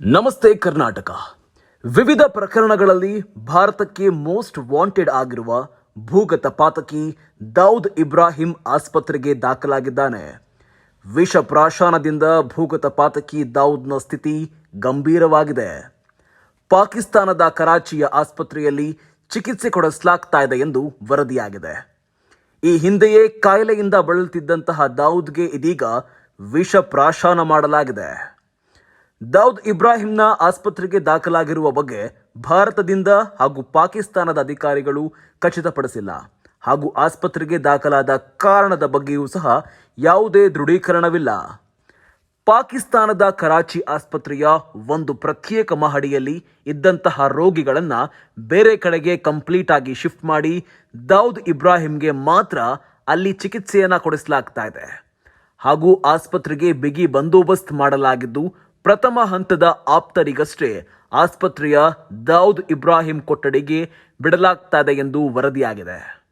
ನಮಸ್ತೆ ಕರ್ನಾಟಕ. ವಿವಿಧ ಪ್ರಕರಣಗಳಲ್ಲಿ ಭಾರತಕ್ಕೆ ಮೋಸ್ಟ್ ವಾಂಟೆಡ್ ಆಗಿರುವ ಭೂಗತ ಪಾತಕಿ ದೌದ್ ಇಬ್ರಾಹಿಂ ಆಸ್ಪತ್ರೆಗೆ ದಾಖಲಾಗಿದ್ದಾನೆ. ವಿಷ ಪ್ರಾಶಾನದಿಂದ ಭೂಗತ ಪಾತಕಿ ದೌದ್ನ ಸ್ಥಿತಿ ಗಂಭೀರವಾಗಿದೆ. ಪಾಕಿಸ್ತಾನದ ಕರಾಚಿಯ ಆಸ್ಪತ್ರೆಯಲ್ಲಿ ಚಿಕಿತ್ಸೆ ಕೊಡಿಸಲಾಗ್ತಾ ಇದೆ ಎಂದು ವರದಿಯಾಗಿದೆ. ಈ ಹಿಂದೆಯೇ ಕಾಯಿಲೆಯಿಂದ ಬಳಲುತ್ತಿದ್ದಂತಹ ದೌದ್ಗೆ ಇದೀಗ ವಿಷ ಪ್ರಾಶಾನ ಮಾಡಲಾಗಿದೆ. ದಾऊದ್ ಇಬ್ರಾಹಿಂನ ಆಸ್ಪತ್ರೆಗೆ ದಾಖಲಾಗಿರುವ ಬಗ್ಗೆ ಭಾರತದಿಂದ ಹಾಗೂ ಪಾಕಿಸ್ತಾನದ ಅಧಿಕಾರಿಗಳು ಖಚಿತಪಡಿಸಿಲ್ಲ. ಹಾಗೂ ಆಸ್ಪತ್ರೆಗೆ ದಾಖಲಾದ ಕಾರಣದ ಬಗ್ಗೆಯೂ ಸಹ ಯಾವುದೇ ದೃಢೀಕರಣವಿಲ್ಲ. ಪಾಕಿಸ್ತಾನದ ಕರಾಚಿ ಆಸ್ಪತ್ರೆಯ ಒಂದು ಪ್ರತ್ಯೇಕ ಮಹಡಿಯಲ್ಲಿ ಇದ್ದಂತಹ ರೋಗಿಗಳನ್ನು ಬೇರೆ ಕಡೆಗೆ ಕಂಪ್ಲೀಟ್ ಆಗಿ ಶಿಫ್ಟ್ ಮಾಡಿ ದೌದ್ ಇಬ್ರಾಹಿಂಗೆ ಮಾತ್ರ ಅಲ್ಲಿ ಚಿಕಿತ್ಸೆಯನ್ನು ಕೊಡಿಸಲಾಗ್ತಾ ಇದೆ. ಹಾಗೂ ಆಸ್ಪತ್ರೆಗೆ ಬಿಗಿ ಬಂದೋಬಸ್ತ್ ಮಾಡಲಾಗಿದ್ದು ಪ್ರಥಮ ಹಂತದ ಆಪ್ತರಿಗಷ್ಟೇ ಆಸ್ಪತ್ರೆಯ ದಾऊದ್ ಇಬ್ರಾಹಿಂ ಕೊಠಡಿಗೆ ಬಿಡಲಾಗ್ತದೆ ಎಂದು ವರದಿಯಾಗಿದೆ.